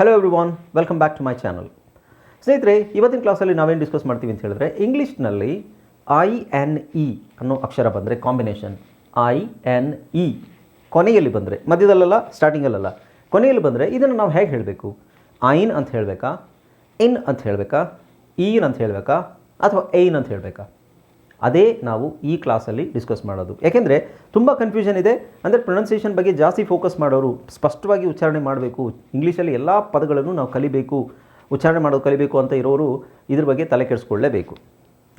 Hello everyone welcome back to my channel ಸ್ನೇಹಿತರೆ, ಇವತ್ತಿನ ಕ್ಲಾಸಲ್ಲಿ ನಾವೇನು ಡಿಸ್ಕಸ್ ಮಾಡ್ತೀವಿ ಅಂತ ಹೇಳಿದ್ರೆ ಇಂಗ್ಲೀಷ್ನಲ್ಲಿ ಐ ಎನ್ ಇ ಅನ್ನೋ ಅಕ್ಷರ ಬಂದರೆ ಕಾಂಬಿನೇಷನ್ ಐ ಎನ್ ಇ ಕೊನೆಯಲ್ಲಿ ಬಂದರೆ, ಮಧ್ಯದಲ್ಲೆಲ್ಲ ಸ್ಟಾರ್ಟಿಂಗಲ್ಲಲ್ಲ ಕೊನೆಯಲ್ಲಿ ಬಂದರೆ ಇದನ್ನು ನಾವು ಹೇಗೆ ಹೇಳಬೇಕು? ಐನ್ ಅಂತ ಹೇಳಬೇಕಾ? ಇನ್ ಅಂತ ಹೇಳಬೇಕಾ? ಈನ್ ಅಂತ ಹೇಳಬೇಕಾ? ಅಥವಾ ಏನ್ ಅಂತ ಹೇಳಬೇಕಾ? ಅದೇ ನಾವು ಈ ಕ್ಲಾಸಲ್ಲಿ ಡಿಸ್ಕಸ್ ಮಾಡೋದು. ಯಾಕೆಂದರೆ ತುಂಬ ಕನ್ಫ್ಯೂಷನ್ ಇದೆ. ಅಂದರೆ ಪ್ರೊನೌನ್ಸಿಯೇಷನ್ ಬಗ್ಗೆ ಜಾಸ್ತಿ ಫೋಕಸ್ ಮಾಡೋರು ಸ್ಪಷ್ಟವಾಗಿ ಉಚ್ಚಾರಣೆ ಮಾಡಬೇಕು. ಇಂಗ್ಲೀಷಲ್ಲಿ ಎಲ್ಲ ಪದಗಳನ್ನು ನಾವು ಕಲಿಬೇಕು. ಉಚ್ಚಾರಣೆ ಮಾಡೋದು ಕಲಿಬೇಕು ಅಂತ ಇರೋರು ಇದ್ರ ಬಗ್ಗೆ ತಲೆ ಕೆಡಿಸ್ಕೊಳ್ಳೇಬೇಕು.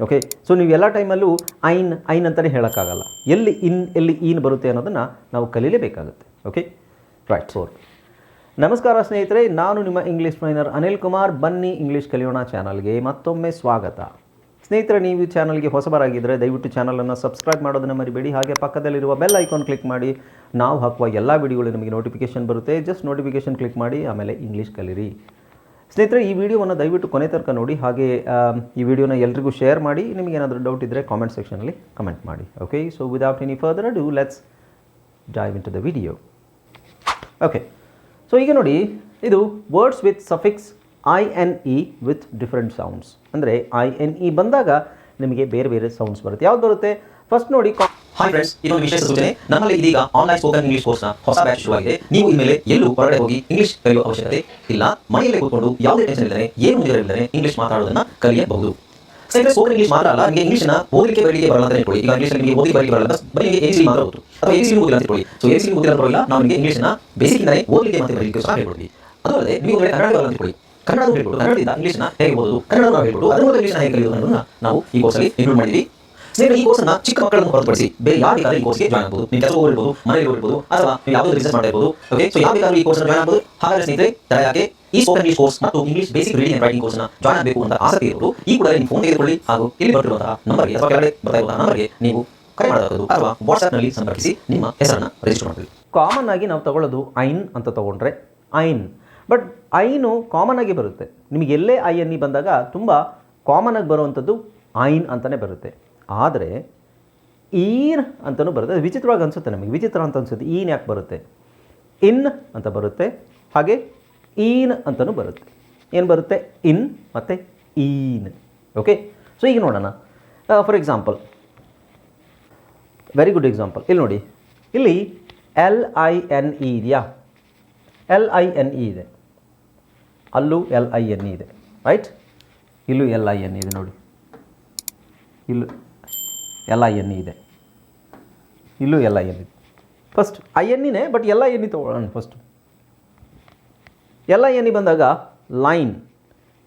ಓಕೆ ಸೊ ನೀವು ಎಲ್ಲ ಟೈಮಲ್ಲೂ ಐನ್ ಐನ್ ಅಂತಲೇ ಹೇಳೋಕ್ಕಾಗಲ್ಲ. ಎಲ್ಲಿ ಇನ್, ಎಲ್ಲಿ ಈನ್ ಬರುತ್ತೆ ಅನ್ನೋದನ್ನು ನಾವು ಕಲೀಲೇಬೇಕಾಗುತ್ತೆ. ಓಕೆ ರೈಟ್ ಫೋರ್ ನಮಸ್ಕಾರ ಸ್ನೇಹಿತರೆ, ನಾನು ನಿಮ್ಮ ಇಂಗ್ಲೀಷ್ ಟ್ರೈನರ್ ಅನಿಲ್ ಕುಮಾರ್. ಬನ್ನಿ ಇಂಗ್ಲೀಷ್ ಕಲಿಯೋಣ ಚಾನಲ್ಗೆ ಮತ್ತೊಮ್ಮೆ ಸ್ವಾಗತ. ಸ್ನೇಹಿತರೆ, ನೀವು ಚಾನಲ್ಗೆ ಹೊಸಬರಾಗಿದ್ದರೆ ದಯವಿಟ್ಟು ಚಾನಲನ್ನು ಸಬ್ಸ್ಕ್ರೈಬ್ ಮಾಡೋದನ್ನು ಮರಿಬೇಡಿ. ಹಾಗೆ ಪಕ್ಕದಲ್ಲಿರುವ ಬೆಲ್ ಐಕಾನ್ ಕ್ಲಿಕ್ ಮಾಡಿ. ನಾವು ಹಾಕುವ ಎಲ್ಲ ವಿಡಿಯೋಗಳು ನಿಮಗೆ ನೋಟಿಫಿಕೇಶನ್ ಬರುತ್ತೆ. ಜಸ್ಟ್ ನೋಟಿಫಿಕೇಷನ್ ಕ್ಲಿಕ್ ಮಾಡಿ, ಆಮೇಲೆ ಇಂಗ್ಲೀಷ್ ಕಲೀರಿ. ಸ್ನೇಹಿತರೆ, ಈ ವಿಡಿಯೋವನ್ನು ದಯವಿಟ್ಟು ಕೊನೆ ತನಕ ನೋಡಿ. ಹಾಗೆ ಈ ವಿಡಿಯೋನ ಎಲ್ರಿಗೂ ಶೇರ್ ಮಾಡಿ. ನಿಮಗೆ ಏನಾದರೂ ಡೌಟ್ ಇದ್ದರೆ ಕಾಮೆಂಟ್ ಸೆಕ್ಷನಲ್ಲಿ ಕಮೆಂಟ್ ಮಾಡಿ. Okay so without any further ado let's dive in to the video okay so ಈಗ ನೋಡಿ. ಇದು words with suffix I N E with different sounds ಅಂದರೆ ಐ ಎನ್ ಇ ಬಂದಾಗ ನಿಮಗೆ ಬೇರೆ ಬೇರೆ ಸೌಂಡ್ಸ್ ಬರುತ್ತೆ. ಯಾವ್ದು ಬರುತ್ತೆ? ಫಸ್ಟ್ ನೋಡಿ ಹಾಯ್ ಫ್ರೆಂಡ್ಸ್ ವಿಶೇಷ ಸೂಚನೆ. ನಮ್ಮಲ್ಲಿ ಇದೀಗ ಆನ್ಲೈನ್ ಸ್ಪೋಕನ್ ಇಂಗ್ಲಿಷ್ ಕೋರ್ಸ್ನ ಹೊಸ ಬ್ಯಾಚ್ ಶುರುವಾಗಿದೆ ನೀವು ಇನ್ಮೇಲೆ ಎಲ್ಲೂ ಹೊರಗಡೆ ಹೋಗಿ ಇಂಗ್ಲಿಷ್ ಕಲಿಯುವ ಅವಶ್ಯಕತೆ ಇಲ್ಲ. ಮನೆಯಲ್ಲೇ ಕೂತ್ಕೊಂಡು ಯಾವುದೇ ಟೆನ್ಷನ್ ಇಲ್ಲದೆ, ಏನು ಇಂಗ್ಲಿಷ್ ಮಾತಾಡೋದನ್ನ ಕಲಿಯಬಹುದು. ಸ್ಪೋಕನ್ ಇಂಗ್ಲಿಷ್ ಮಾತ್ರ ಅಲ್ಲ, ನಿಮಗೆ ಇಂಗ್ಲಿಷ್ನ ಓದಲಿಕ್ಕೆ ಬರಲಿಕ್ಕೆ ಬರಲ್ಲ ಅಂತ ಈಗ ಇಂಗ್ಲಿಷ್ ನಿಮಗೆ ಓದಿ ಬರಲಿಕ್ಕೆ ಬರಲ್ಲ ಬರೀ ಎ ಸಿ ಮಾತ್ರ ಓದು ಅಥವಾ ಎಸಿ ಓದಿಲ್ಲ ಅಂತ ಸೊ ಎಸಿ ಓದಿಲ್ಲ ಪರವಾಗಿಲ್ಲ ನಾವು ನಿಮಗೆ ಇಂಗ್ಲಿಷ್ನ ಓದಲಿಕ್ಕೆ ಮತ್ತೆ ಬರಲಿಕ್ಕೆ ಸಹ ನೀವು ಕನ್ನಡ ಅಂತ ಕನ್ನಡ ಹೇಳ್ಬಿಟ್ಟು ಕನ್ನಡದಿಂದ ಇಂಗ್ಲಿಷ್ನ ಹೇಗೆ ಓದೋದು? ಕನ್ನಡ ಹೇಳ್ಬಿಟ್ಟು ಅದರ ಮೂಲಕ ಇಂಗ್ಲಿಷ್ನ ಹೇಗೆ ಕಲಿಯೋದು ಅನ್ನೋದನ್ನ ನಾವು ಈ ಕೋರ್ಸಲ್ಲಿ ಇನ್ಕ್ಲೂಡ್ ಮಾಡಿದ್ದೀವಿ ಸ್ನೇಹಿತರೆ ಈ ಕೋರ್ಸ್ನ ಚಿಕ್ಕ ಮಕ್ಕಳನ್ನು ಹೊರತುಪಡಿಸಿ ಬೇರೆ ಯಾರಿಗಾದ್ರೂ ಈ ಕೋರ್ಸ್ಗೆ ಜಾಯ್ನ್ ಆಗಬಹುದು ನೀವು ಕೆಲಸ ಇರ್ಬೋದು ಮನೆಯಲ್ಲಿ ಇರ್ಬೋದು ಅಥವಾ ನೀವು ಯಾವುದೋ ಬಿಸ್ನೆಸ್ ಮಾಡ್ತಾ ಇರ್ಬೋದು. ಓಕೆ ಸೊ ಯಾವ ಈ ಕೋರ್ಸ್ನ ಜಾಯ್ನ್ ಆಗಬಹುದು ಹಾಗಾದ್ರೆ ಸ್ನೇಹಿತರೆ ತಡ ಯಾಕೆ ಈ ಸ್ಪೋಕನ್ ಇಂಗ್ಲಿಷ್ ಕೋರ್ಸ್ ಮತ್ತು English basic reading and writing ಕೋರ್ಸ್ನ ಜಾಯ್ನ್ ಆಗಬೇಕು ಅಂತ ಆಸಕ್ತಿ ಇರೋರು ಈ ಕೂಡಲೇ ನಿಮ್ಮ ಫೋನ್ ತೆಗೆದುಕೊಳ್ಳಿ ಹಾಗೂ ಇಲ್ಲಿ ಬರ್ತಿರುವಂತಹ ನಂಬರ್ಗೆ ಅಥವಾ ಕೆಳಗಡೆ ಬರ್ತಾ ಇರುವಂತಹ ನಂಬರ್ಗೆ ನೀವು ಕರೆ ಮಾಡಬಹುದು ಅಥವಾ ವಾಟ್ಸ್ಆ್ಯಪ್ನಲ್ಲಿ ಸಂಪರ್ಕಿಸಿ ನಿಮ್ಮ ಹೆಸರನ್ನು ರಿಜಿಸ್ಟರ್ ಮಾಡಬೇಕು ಕಾಮನ್ ಆಗಿ ನಾವು ತಗೊಳ್ಳೋದು ಐನ್ ಅಂತ ತಗೊಂಡ್ರೆ ಐನ್ ಬಟ್ ಐನು ಕಾಮನ್ ಆಗಿ ಬರುತ್ತೆ. ನಿಮಗೆ ಎಲ್ಲೇ ಐ ಎನ್ ಇ ಬಂದಾಗ ತುಂಬ ಕಾಮನ್ ಆಗಿ ಬರುವಂಥದ್ದು ಐನ್ ಅಂತಲೇ ಬರುತ್ತೆ. ಆದರೆ ಈನ್ ಅಂತಲೂ ಬರುತ್ತೆ. ಅದು ವಿಚಿತ್ರವಾಗಿ ಅನಿಸುತ್ತೆ ನಮಗೆ. ವಿಚಿತ್ರ ಅಂತ ಅನಿಸುತ್ತೆ. ಈನ್ ಯಾಕೆ ಬರುತ್ತೆ? ಇನ್ ಅಂತ ಬರುತ್ತೆ. ಹಾಗೆ ಈನ್ ಅಂತಲೂ ಬರುತ್ತೆ. ಏನು ಬರುತ್ತೆ? ಇನ್ ಮತ್ತು ಈನ್ ಓಕೆ ಸೊ ಈಗ ನೋಡೋಣ. For example very good example ಇಲ್ಲಿ ನೋಡಿ. ಇಲ್ಲಿ ಎಲ್ ಐ ಎನ್ ಇ ಇದೆಯಾ? ಎಲ್ ಐ ಎನ್ ಇ ಇದೆ. ಅಲ್ಲೂ ಎಲ್ ಐ ಎನ್ ಇದೆ ರೈಟ್ ಇಲ್ಲೂ ಎಲ್ ಐ ಎನ್ ಇದೆ ನೋಡಿ. ಇಲ್ಲೂ ಎಲ್ ಐ ಎನ್ ಇದೆ. ಇಲ್ಲೂ ಎಲ್ ಐ ಎನ್ ಇದೆ. First I N ಇನೇ but L I N E ತೊಗೊಳ್ಳೋಣ first L I N E ಬಂದಾಗ ಲೈನ್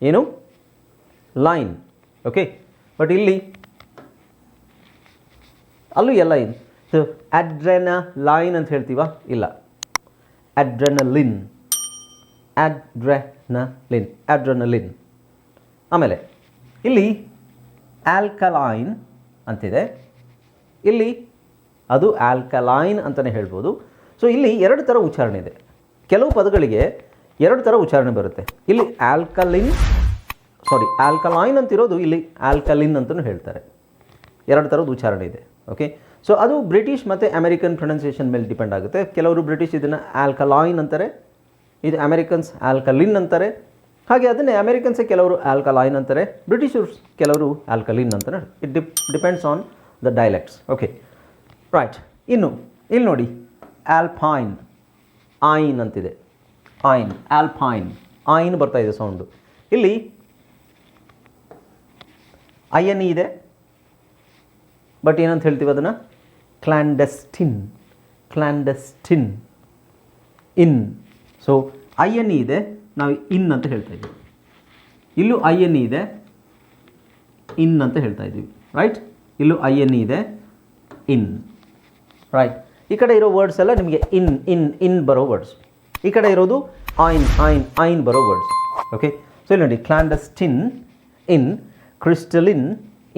ಏನು? ಲೈನ್ ಓಕೆ ಬಟ್ ಇಲ್ಲಿ ಅಲ್ಲೂ ಎಲ್ಲ ಎನ್ ಸೊ ಅಡ್ರೆನ ಲೈನ್ ಅಂತ ಹೇಳ್ತೀವ? ಇಲ್ಲ. ಅಡ್ರೆನಲಿನ್ ಅಡ್ರೆನಲಿನ್ ಅಡ್ರೆನಲಿನ್ ಆಮೇಲೆ, ಇಲ್ಲಿ ಆಲ್ಕಲೈನ್ ಅಂತಿದೆ. ಇಲ್ಲಿ ಅದು ಆಲ್ಕಲೈನ್ ಅಂತಲೇ ಹೇಳ್ಬೋದು. ಸೊ ಇಲ್ಲಿ ಎರಡು ಥರ ಉಚ್ಚಾರಣೆ ಇದೆ. ಕೆಲವು ಪದಗಳಿಗೆ ಎರಡು ಥರ ಉಚ್ಚಾರಣೆ ಬರುತ್ತೆ. ಇಲ್ಲಿ ಆಲ್ಕಲಿನ್ ಸಾರಿ ಆಲ್ಕಲೈನ್ ಅಂತಿರೋದು ಇಲ್ಲಿ ಆಲ್ಕಲಿನ್ ಅಂತಲೂ ಹೇಳ್ತಾರೆ. ಎರಡು ಥರದ ಉಚ್ಚಾರಣೆ ಇದೆ. ಓಕೆ ಸೊ ಅದು ಬ್ರಿಟಿಷ್ ಮತ್ತು ಅಮೆರಿಕನ್ ಪ್ರೊನೌನ್ಸಿಯೇಷನ್ ಮೇಲೆ ಡಿಪೆಂಡ್ ಆಗುತ್ತೆ. ಕೆಲವರು ಬ್ರಿಟಿಷ್ ಇದನ್ನು ಆಲ್ಕಲಾಯಿನ್ ಅಂತಾರೆ. ಇದು ಅಮೆರಿಕನ್ಸ್ ಆಲ್ಕಲಿನ್ ಅಂತಾರೆ. ಹಾಗೆ ಅದನ್ನೇ ಅಮೆರಿಕನ್ಸೇ ಕೆಲವರು ಆಲ್ಕಲೈನ್ ಅಂತಾರೆ ಬ್ರಿಟಿಷರ್ಸ್ ಕೆಲವರು ಆಲ್ಕಲಿನ್ ಅಂತಾರೆ. It dip depends on the dialects okay right ಇನ್ನು, ಇಲ್ಲಿ ನೋಡಿ ಆಲ್ಫೈನ್ ಆಯಿನ್ ಅಂತಿದೆ. ಆಯಿನ್ ಆಲ್ಫೈನ್ ಆಯಿನ್ ಬರ್ತಾ ಇದೆ ಸೌಂಡು ಇಲ್ಲಿ ಐ ಎನ್ ಇದೆ. ಬಟ್ ಏನಂತ ಹೇಳ್ತೀವಿ ಅದನ್ನು? Clandestine clandestine in so I N E ಇದೆ, ನಾವು ಇನ್ ಅಂತ ಹೇಳ್ತಾ ಇದ್ದೀವಿ. ಇಲ್ಲೂ ಐ ಎನ್ ಇ ಇದೆ ಇನ್ ಅಂತ ಹೇಳ್ತಾ ಇದ್ದೀವಿ. ರೈಟ್ ಇಲ್ಲೂ ಐ ಎನ್ ಇ ಇದೆ ಇನ್ ರೈಟ್ ಈ ಕಡೆ ಇರೋ ವರ್ಡ್ಸ್ ಎಲ್ಲ ನಿಮಗೆ ಇನ್ ಇನ್ ಇನ್ ಬರೋ ವರ್ಡ್ಸ್ ಈ ಕಡೆ ಇರೋದು ಐನ್ ಐನ್ ಐನ್ ಬರೋ ವರ್ಡ್ಸ್ ಓಕೆ ಸೊ ಇಲ್ಲಿ ನೋಡಿ ಕ್ಲಾಂಡಸ್ಟಿನ್ ಇನ್ ಕ್ರಿಸ್ಟಲಿನ್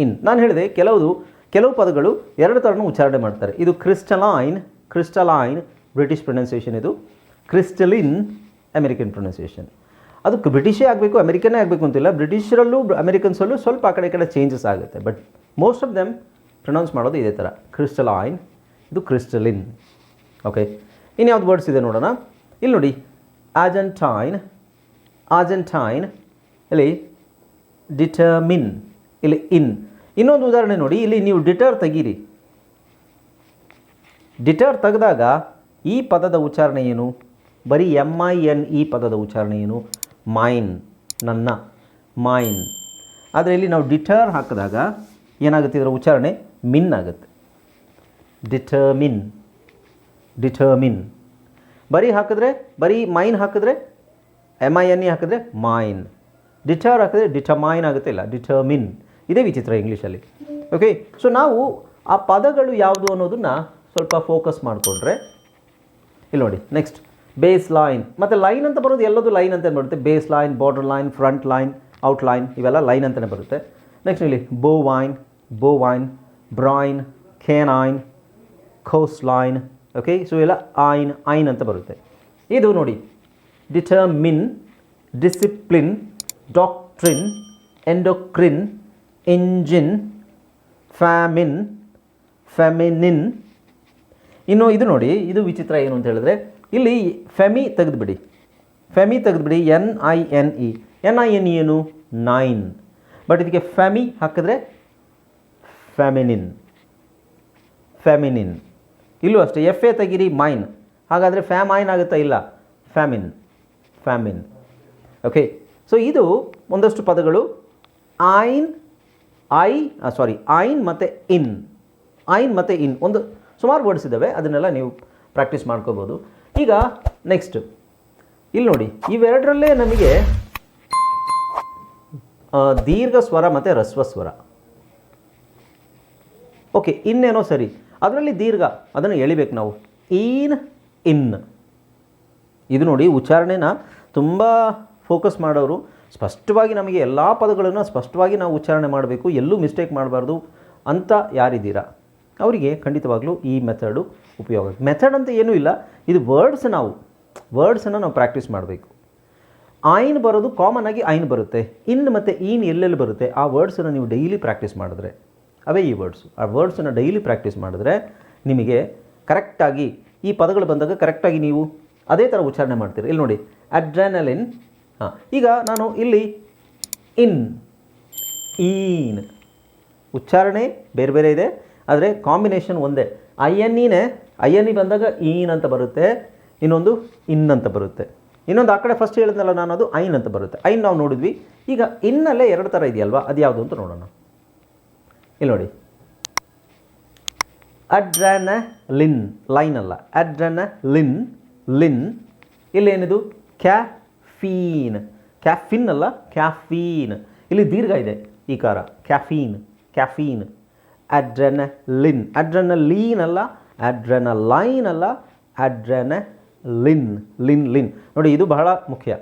ಇನ್ ನಾನು ಹೇಳಿದೆ, ಕೆಲವುದು, ಕೆಲವು ಪದಗಳು ಎರಡು ಥರನೂ ಉಚ್ಚಾರಣೆ ಮಾಡ್ತಾರೆ. ಇದು ಕ್ರಿಸ್ಟಲೈನ್ ಕ್ರಿಸ್ಟಲೈನ್ ಬ್ರಿಟಿಷ್ ಪ್ರೊನೌನ್ಸಿಯೇಷನ್ ಇದು. ಕ್ರಿಸ್ಟಲಿನ್ ಅಮೆರಿಕನ್ ಪ್ರೊನೌನ್ಸಿಯೇಷನ್ ಅದು ಬ್ರಿಟಿಷೇ ಆಗಬೇಕು ಅಮೆರಿಕನೇ ಆಗಬೇಕು ಅಂತಿಲ್ಲ. ಬ್ರಿಟಿಷರಲ್ಲೂ ಅಮೆರಿಕನ್ಸಲ್ಲೂ ಸ್ವಲ್ಪ ಆ ಕಡೆ ಕಡೆ ಚೇಂಜಸ್ ಆಗುತ್ತೆ. But most of them pronounce ಮಾಡೋದು ಇದೇ ಥರ. ಕ್ರಿಸ್ಟಲಾಯಿನ್ ಇದು ಕ್ರಿಸ್ಟಲಿನ್ ಓಕೆ ಇನ್ಯಾವ್ದು ವರ್ಡ್ಸ್ ಇದೆ ನೋಡೋಣ. ಇಲ್ಲಿ ನೋಡಿ. ಆಜೆಂಟಾಯಿನ್ ಆಜೆಂಟಾಯಿನ್ ಇಲ್ಲಿ ಡಿಟರ್ಮಿನ್ ಇಲ್ಲಿ ಇನ್ ಇನ್ನೊಂದು ಉದಾಹರಣೆ ನೋಡಿ. ಇಲ್ಲಿ ನೀವು ಡಿಟರ್ ತೆಗೀರಿ. ಡಿಟರ್ ತೆಗೆದಾಗ ಈ ಪದದ ಉಚ್ಚಾರಣೆ ಏನು? ಬರೀ ಎಂ ಐ ಎನ್ ಇ ಪದದ ಉಚ್ಚಾರಣೆ ಏನು? ಮೈನ್, ನನ್ನ, ಮೈನ್. ಆದರೆ ಇಲ್ಲಿ ನಾವು ಡಿಟರ್ ಹಾಕಿದಾಗ ಏನಾಗುತ್ತೆ ಇದರ ಉಚ್ಚಾರಣೆ? ಮಿನ್ ಆಗುತ್ತೆ. Determine determine. ಬರೀ ಹಾಕಿದ್ರೆ, ಬರೀ ಮೈನ್ ಹಾಕಿದ್ರೆ ಎಂ ಐ ಎನ್ ಇ ಹಾಕಿದ್ರೆ ಮೈನ್. ಡಿಟರ್ ಹಾಕಿದ್ರೆ ಡಿಟಮೈನ್ ಆಗುತ್ತೆ, ಇಲ್ಲ ಡಿಟರ್ಮಿನ್. ಇದೇ ವಿಚಿತ್ರ ಇಂಗ್ಲೀಷಲ್ಲಿ. ಓಕೆ ಸೊ ನಾವು ಆ ಪದಗಳು ಯಾವುದು ಅನ್ನೋದನ್ನು ಸ್ವಲ್ಪ ಫೋಕಸ್ ಮಾಡಿಕೊಂಡ್ರೆ, ಇಲ್ಲಿ ನೋಡಿ ನೆಕ್ಸ್ಟ್ ಬೇಸ್ ಲೈನ್ ಮತ್ತು ಲೈನ್ ಅಂತ ಬರೋದು ಎಲ್ಲದೂ ಲೈನ್ ಅಂತ ಬರುತ್ತೆ. Base line border line front line out line ಇವೆಲ್ಲ ಲೈನ್ ಅಂತಲೇ ಬರುತ್ತೆ. ನೆಕ್ಸ್ಟ್ ಇಲ್ಲಿ bovine bovine bovine brine canine coastline okay so ಎಲ್ಲ ಐನ್ ಐನ್ ಅಂತ ಬರುತ್ತೆ. ಇದು ನೋಡಿ determine discipline doctrine endocrine engine famine feminine ಇನ್ನು ಇದು ನೋಡಿ, ಇದು ವಿಚಿತ್ರ ಏನು ಅಂತ ಹೇಳಿದ್ರೆ ಇಲ್ಲಿ ಫೆಮಿ ತೆಗೆದುಬಿಡಿ. ಫೆಮಿ ತೆಗೆದುಬಿಡಿ, N I N E. N I N ಏನು? ನೈನ್. ಬಟ್ ಇದಕ್ಕೆ ಫೆಮಿ ಹಾಕಿದ್ರೆ ಫ್ಯಾಮಿನಿನ್ ಫ್ಯಾಮಿನಿನ್ ಇಲ್ಲೂ ಅಷ್ಟೇ, ಎಫ್ ಎ ತೆಗಿರಿ, ಮೈನ್. ಹಾಗಾದರೆ ಫ್ಯಾಮೈನ್ ಆಗುತ್ತಾ ಇಲ್ಲ? ಫ್ಯಾಮಿನ್ ಫ್ಯಾಮಿನ್ ಓಕೆ ಸೊ ಇದು ಒಂದಷ್ಟು ಪದಗಳು. ಐನ್ ಐ ಸಾರಿ ಐನ್ ಮತ್ತು ಇನ್. ಐನ್ ಮತ್ತು ಇನ್. ಒಂದು ಸುಮಾರು ವರ್ಡ್ಸ್ ಇದ್ದಾವೆ. ಅದನ್ನೆಲ್ಲ ನೀವು ಪ್ರಾಕ್ಟೀಸ್ ಮಾಡ್ಕೋಬೋದು. ಈಗ ನೆಕ್ಸ್ಟ್ ಇಲ್ಲಿ ನೋಡಿ, ಇವೆರಡರಲ್ಲೇ ನಮಗೆ ದೀರ್ಘ ಸ್ವರ ಮತ್ತು ರಸ್ವ ಸ್ವರ. ಓಕೆ ಇನ್ನೇನೋ ಸರಿ. ಅದರಲ್ಲಿ ದೀರ್ಘ, ಅದನ್ನು ಎಳಿಬೇಕು ನಾವು. ಈನ್ ಇನ್ ಇದು ನೋಡಿ, ಉಚ್ಚಾರಣೆನ ತುಂಬ ಫೋಕಸ್ ಮಾಡೋರು. ಸ್ಪಷ್ಟವಾಗಿ ನಮಗೆ ಎಲ್ಲ ಪದಗಳನ್ನು ಸ್ಪಷ್ಟವಾಗಿ ನಾವು ಉಚ್ಚಾರಣೆ ಮಾಡಬೇಕು. ಎಲ್ಲೂ ಮಿಸ್ಟೇಕ್ ಮಾಡಬಾರ್ದು ಅಂತ ಯಾರಿದ್ದೀರಾ? ಅವರಿಗೆ ಖಂಡಿತವಾಗ್ಲೂ ಈ ಮೆಥಡು ಉಪಯೋಗ ಮೆಥಡ್ ಅಂತ ಏನೂ ಇಲ್ಲ. ಇದು ವರ್ಡ್ಸ್ ನಾವು ವರ್ಡ್ಸನ್ನು ನಾವು ಪ್ರಾಕ್ಟೀಸ್ ಮಾಡಬೇಕು. ಐನ್ ಬರೋದು ಕಾಮನ್ ಆಗಿ ಐನ್ ಬರುತ್ತೆ. ಇನ್ ಮತ್ತು ಈನ್ ಎಲ್ಲೆಲ್ಲಿ ಬರುತ್ತೆ, ಆ ವರ್ಡ್ಸನ್ನು ನೀವು ಡೈಲಿ ಪ್ರಾಕ್ಟೀಸ್ ಮಾಡಿದ್ರೆ, ಅವೇ ಈ ವರ್ಡ್ಸು ಆ ವರ್ಡ್ಸನ್ನು ಡೈಲಿ ಪ್ರಾಕ್ಟೀಸ್ ಮಾಡಿದ್ರೆ ನಿಮಗೆ ಕರೆಕ್ಟಾಗಿ ಈ ಪದಗಳು ಬಂದಾಗ ಕರೆಕ್ಟಾಗಿ ನೀವು ಅದೇ ಥರ ಉಚ್ಚಾರಣೆ ಮಾಡ್ತೀರಿ. ಇಲ್ಲಿ ನೋಡಿ ಅಡ್ರೆನಲಿನ್ ಹಾಂ, ಈಗ ನಾನು ಇಲ್ಲಿ ಇನ್ ಈನ್ ಉಚ್ಚಾರಣೆ ಬೇರೆ ಬೇರೆ ಇದೆ. ಆದರೆ ಕಾಂಬಿನೇಷನ್ ಒಂದೇ. ಐ ಎನ್ ಇನೇ ಐ ಎನ್ ಇ ಬಂದಾಗ ಈನ್ ಅಂತ ಬರುತ್ತೆ, ಇನ್ನೊಂದು ಇನ್ ಅಂತ ಬರುತ್ತೆ. ಇನ್ನೊಂದು ಆ ಕಡೆ ಫಸ್ಟ್ ಹೇಳಿದ್ನಲ್ಲ ನಾನು ಅದು ಐನ್ ಅಂತ ಬರುತ್ತೆ. ಐನ್ ನಾವು ನೋಡಿದ್ವಿ. ಈಗ ಇನ್ನಲ್ಲೇ ಎರಡು ಥರ ಇದೆಯಲ್ವಾ? ಅದು ಯಾವುದು ಅಂತ ನೋಡೋಣ. ಇಲ್ಲಿ ನೋಡಿ. ಅಡ್ರನ ಲಿನ್ ಲೈನ್ ಅಲ್ಲ. ಅಡ್ರನ ಲಿನ್ ಲಿನ್ ಇಲ್ಲೇನಿದು ಕ್ಯಾಫೀನ್ ಕ್ಯಾಫಿನ್ ಅಲ್ಲ? ಕ್ಯಾಫೀನ್ ಇಲ್ಲಿ ದೀರ್ಘ ಇದೆ ಈ ಕಾರ. ಕ್ಯಾಫೀನ್ ಕ್ಯಾಫೀನ್ ಅಡ್ರನ ಅಡ್ರೆನಲೀನ್ ಅಡ್ರನ ಲೀನ್ ಅಲ್ಲ ಅಡ್ರೆನಲೈನ್ ಅಲ್ಲ ಅಡ್ರೆನಲಿನ್ ಲಿನ್ ಲಿನ್ ಲಿನ್ ನೋಡಿ, ಇದು ಬಹಳ ಮುಖ್ಯ.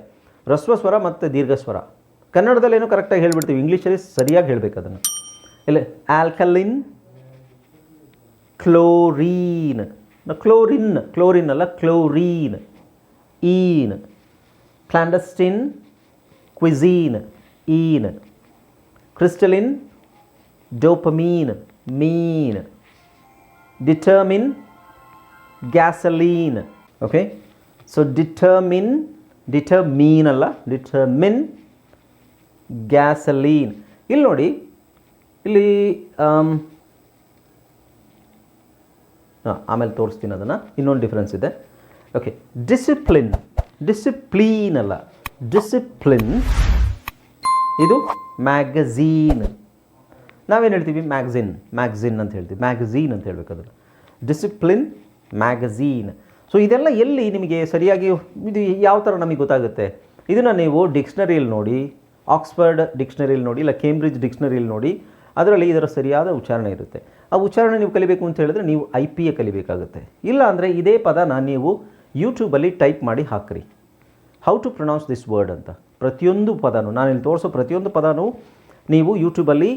ರಸ್ವ ಸ್ವರ ಮತ್ತು ದೀರ್ಘ ಸ್ವರ ಕನ್ನಡದಲ್ಲಿ ಏನು ಕರೆಕ್ಟಾಗಿ ಹೇಳ್ಬಿಡ್ತೀವಿ? ಇಂಗ್ಲೀಷಲ್ಲಿ ಸರಿಯಾಗಿ ಹೇಳಬೇಕು ಅದನ್ನು. ಇಲ್ಲ ಆಲ್ಕಲಿನ್ ಕ್ಲೋರೀನ್ ಕ್ಲೋರಿನ್ ಕ್ಲೋರಿನ್ ಅಲ್ಲ chlorine een clandestine cuisine een crystalline dopamine mean determine gasoline okay so determine determine ಅಲ್ಲ ಡಿಟರ್ಮಿನ್ ಗ್ಯಾಸಲೀನ್ ಇಲ್ಲಿ ನೋಡಿ ಇಲ್ಲಿ ಆಮೇಲೆ ತೋರಿಸ್ತೀನಿ ಅದನ್ನು ಇನ್ನೊಂದು ಡಿಫ್ರೆನ್ಸ್ ಇದೆ ಓಕೆ ಡಿಸಿಪ್ಲಿನ್ ಡಿಸಿಪ್ಲೀನ್ ಅಲ್ಲ ಡಿಸಿಪ್ಲಿನ್ ಇದು ಮ್ಯಾಗಝೀನ್ ನಾವೇನು ಹೇಳ್ತೀವಿ? ಮ್ಯಾಗ್ಝಿನ್ ಮ್ಯಾಗ್ಝಿನ್ ಅಂತ ಹೇಳ್ತೀವಿ. ಮ್ಯಾಗಝೀನ್ ಅಂತ ಹೇಳಬೇಕು ಅದನ್ನು ಡಿಸಿಪ್ಲಿನ್ ಮ್ಯಾಗಝೀನ್ ಸೊ ಇದೆಲ್ಲ ಎಲ್ಲಿ ನಿಮಗೆ ಸರಿಯಾಗಿ ಇದು ಯಾವ ಥರ ನಮಗೆ ಗೊತ್ತಾಗುತ್ತೆ? ಇದನ್ನು ನೀವು ಡಿಕ್ಷ್ನರಿಯಲ್ಲಿ ನೋಡಿ ಆಕ್ಸ್ಫರ್ಡ್ ಡಿಕ್ಷ್ನರಿಯಲ್ಲಿ ನೋಡಿ, ಇಲ್ಲ ಕೇಂಬ್ರಿಡ್ಜ್ ಡಿಕ್ಷ್ನರಿಯಲ್ಲಿ ನೋಡಿ, ಅದರಲ್ಲಿ ಇದರ ಸರಿಯಾದ ಉಚ್ಚಾರಣೆ ಇರುತ್ತೆ. ಆ ಉಚ್ಚಾರಣೆ ನೀವು ಕಲಿಬೇಕು ಅಂತ ಹೇಳಿದ್ರೆ ನೀವು ಐ ಪಿ ಎ ಕಲಿಬೇಕಾಗುತ್ತೆ. ಇಲ್ಲ ಅಂದರೆ ಇದೇ ಪದನ ನೀವು ಯೂಟ್ಯೂಬಲ್ಲಿ ಟೈಪ್ ಮಾಡಿ ಹಾಕ್ರಿ. How to pronounce this word ಅಂತ. ಪ್ರತಿಯೊಂದು ಪದನೂ ನಾನು ಇಲ್ಲಿ ತೋರಿಸೋ ಪ್ರತಿಯೊಂದು ಪದನೂ ನೀವು ಯೂಟ್ಯೂಬಲ್ಲಿ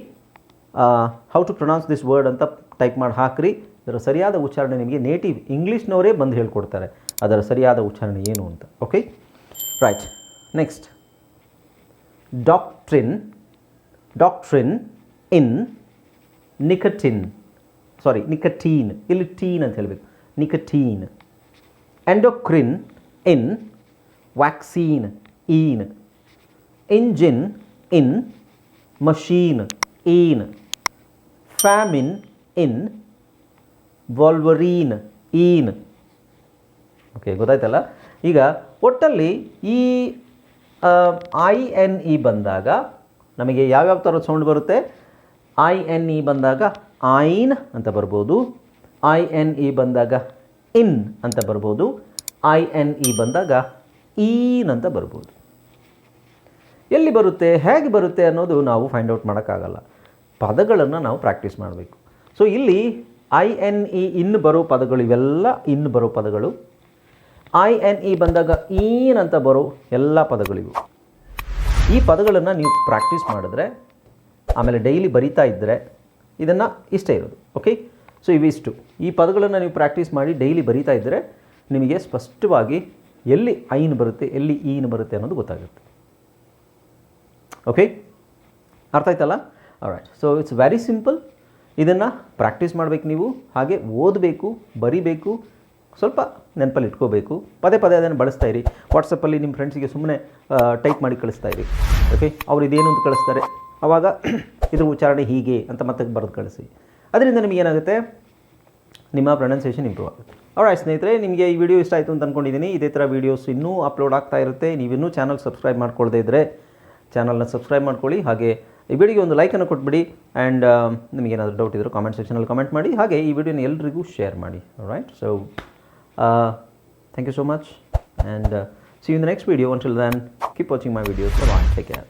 how to pronounce this word ಅಂತ ಟೈಪ್ ಮಾಡಿ ಹಾಕ್ರಿ. ಇದರ ಸರಿಯಾದ ಉಚ್ಚಾರಣೆ ನಿಮಗೆ ನೇಟಿವ್ ಇಂಗ್ಲೀಷ್ನವರೇ ಬಂದು ಹೇಳ್ಕೊಡ್ತಾರೆ. ಅದರ ಸರಿಯಾದ ಉಚ್ಚಾರಣೆ ಏನು ಅಂತ. Okay right next doctrine doctrine in nicotine sorry nicotine ಇಲ್ಲಿ ಟೀನ್ ಅಂತ ಹೇಳಬೇಕು. Nicotine endocrine in vaccine ine engine in machine ine famine in wolverine ine okay ಗೊತ್ತಾಯ್ತಲ್ಲ? ಈಗ ಒಟ್ಟಲ್ಲಿ ಈ ಐ ಎನ್ ಇ ಬಂದಾಗ ನಮಗೆ ಯಾವ್ಯಾವ ಥರದ ಸೌಂಡ್ ಬರುತ್ತೆ? ಐ ಎನ್ ಇ ಬಂದಾಗ ಐನ್ ಅಂತ ಬರ್ಬೋದು. ಐ ಎನ್ ಇ ಬಂದಾಗ ಇನ್ ಅಂತ ಬರ್ಬೋದು. ಐ ಎನ್ ಇ ಬಂದಾಗ ಈನ್ ಅಂತ ಬರ್ಬೋದು. ಎಲ್ಲಿ ಬರುತ್ತೆ, ಹೇಗೆ ಬರುತ್ತೆ ಅನ್ನೋದು ನಾವು ಫೈಂಡ್ ಔಟ್ ಮಾಡೋಕ್ಕಾಗಲ್ಲ. ಪದಗಳನ್ನು ನಾವು ಪ್ರಾಕ್ಟೀಸ್ ಮಾಡಬೇಕು. ಸೊ ಇಲ್ಲಿ ಐ ಎನ್ ಇ ಇನ್ ಬರೋ ಪದಗಳು ಇವೆಲ್ಲ ಇನ್ ಬರೋ ಪದಗಳು. ಐ ಎನ್ ಇ ಬಂದಾಗ ಈನ್ ಅಂತ ಬರೋ ಎಲ್ಲ ಪದಗಳಿವು. ಈ ಪದಗಳನ್ನು ನೀವು ಪ್ರಾಕ್ಟೀಸ್ ಮಾಡಿದ್ರೆ, ಆಮೇಲೆ ಡೈಲಿ ಬರಿತಾ ಇದ್ದರೆ ಇದನ್ನು ಇಷ್ಟೇ ಇರೋದು ಓಕೆ ಸೊ ಇವಿಷ್ಟು. ಈ ಪದಗಳನ್ನು ನೀವು ಪ್ರಾಕ್ಟೀಸ್ ಮಾಡಿ ಡೈಲಿ ಬರಿತಾ ಇದ್ದರೆ ನಿಮಗೆ ಸ್ಪಷ್ಟವಾಗಿ ಎಲ್ಲಿ ಐನ್ ಬರುತ್ತೆ, ಎಲ್ಲಿ ಈನ್ ಬರುತ್ತೆ ಅನ್ನೋದು ಗೊತ್ತಾಗುತ್ತೆ. ಓಕೆ ಅರ್ಥ ಆಯ್ತಲ್ಲ? Right so it's very simple ಇದನ್ನು ಪ್ರಾಕ್ಟೀಸ್ ಮಾಡಬೇಕು ನೀವು. ಹಾಗೆ ಓದಬೇಕು, ಬರಿಬೇಕು, ಸ್ವಲ್ಪ ನೆನಪಲ್ಲಿ ಇಟ್ಕೋಬೇಕು ಪದೇ ಪದೇ ಅದನ್ನು ಬಳಸ್ತಾ ಇರಿ. ವಾಟ್ಸಪ್ಪಲ್ಲಿ ನಿಮ್ಮ ಫ್ರೆಂಡ್ಸಿಗೆ ಸುಮ್ಮನೆ ಟೈಪ್ ಮಾಡಿ ಕಳಿಸ್ತಾ ಇರಿ. ಓಕೆ ಅವ್ರು ಇದೇನು ಅಂತ ಕಳಿಸ್ತಾರೆ? ಆವಾಗ ಇದು ಉಚ್ಚಾರಣೆ ಹೀಗೆ ಅಂತ ಮತ್ತೆ ಬರೆದು ಕಳಿಸಿ. ಅದರಿಂದ ನಿಮಗೇನಾಗುತ್ತೆ ನಿಮ್ಮ ಪ್ರೊನೌನ್ಸಿಯೇಷನ್ ಇಂಪ್ರೂವ್ ಆಗುತ್ತೆ. ಅವರಾಯ್ತು ಸ್ನೇಹಿತರೆ, ನಿಮಗೆ ಈ ವಿಡಿಯೋ ಇಷ್ಟ ಆಯಿತು ಅಂತ ಅಂದ್ಕೊಂಡಿದ್ದೀನಿ ಇದೇ ಥರ ವೀಡಿಯೋಸ್ ಇನ್ನೂ ಅಪ್ಲೋಡ್ ಆಗ್ತಾ ಇರುತ್ತೆ. ನೀವಿನ್ನೂ ಚಾನಲ್ ಸಬ್ಸ್ಕ್ರೈಬ್ ಮಾಡ್ಕೊಳ್ಳದೇ ಇದ್ದರೆ ಚಾನಲ್ನ ಸಬ್ಸ್ಕ್ರೈಬ್ ಮಾಡ್ಕೊಳ್ಳಿ. ಹಾಗೆ ಈ ವಿಡಿಯೋಗೆ ಒಂದು ಲೈಕನ್ನು ಕೊಟ್ಬಿಡಿ ಆ್ಯಂಡ್ ನಿಮಗೇನಾದರೂ ಡೌಟ್ ಇದ್ದರೂ ಕಾಮೆಂಟ್ ಸೆಕ್ಷನಲ್ಲಿ ಕಾಮೆಂಟ್ ಮಾಡಿ. ಹಾಗೆ ಈ ವಿಡಿಯೋನ ಎಲ್ರಿಗೂ ಶೇರ್ ಮಾಡಿ. Right so thank you so much and see in the next video until then, keep watching my videos. Bye bye take care.